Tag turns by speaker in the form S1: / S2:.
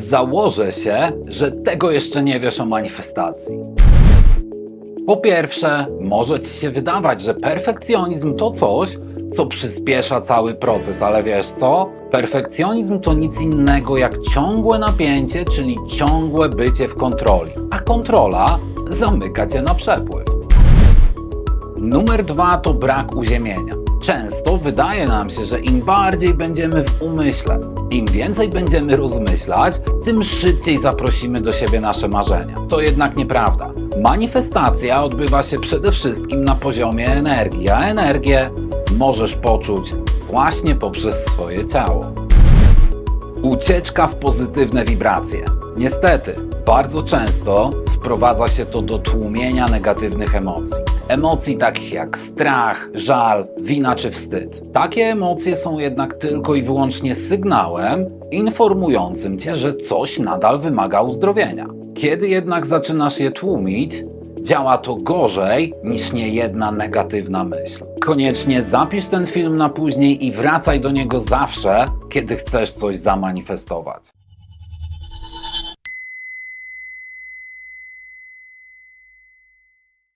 S1: Założę się, że tego jeszcze nie wiesz o manifestacji. Po pierwsze, może ci się wydawać, że perfekcjonizm to coś, co przyspiesza cały proces, ale wiesz co? Perfekcjonizm to nic innego jak ciągłe napięcie, czyli ciągłe bycie w kontroli, a kontrola zamyka cię na przepływ. Numer dwa to brak uziemienia. Często wydaje nam się, że im bardziej będziemy w umyśle, im więcej będziemy rozmyślać, tym szybciej zaprosimy do siebie nasze marzenia. To jednak nieprawda. Manifestacja odbywa się przede wszystkim na poziomie energii, a energię możesz poczuć właśnie poprzez swoje ciało. Ucieczka w pozytywne wibracje. Niestety, bardzo często sprowadza się to do tłumienia negatywnych emocji. Emocji takich jak strach, żal, wina czy wstyd. Takie emocje są jednak tylko i wyłącznie sygnałem informującym cię, że coś nadal wymaga uzdrowienia. Kiedy jednak zaczynasz je tłumić, działa to gorzej niż niejedna negatywna myśl. Koniecznie zapisz ten film na później i wracaj do niego zawsze, kiedy chcesz coś zamanifestować.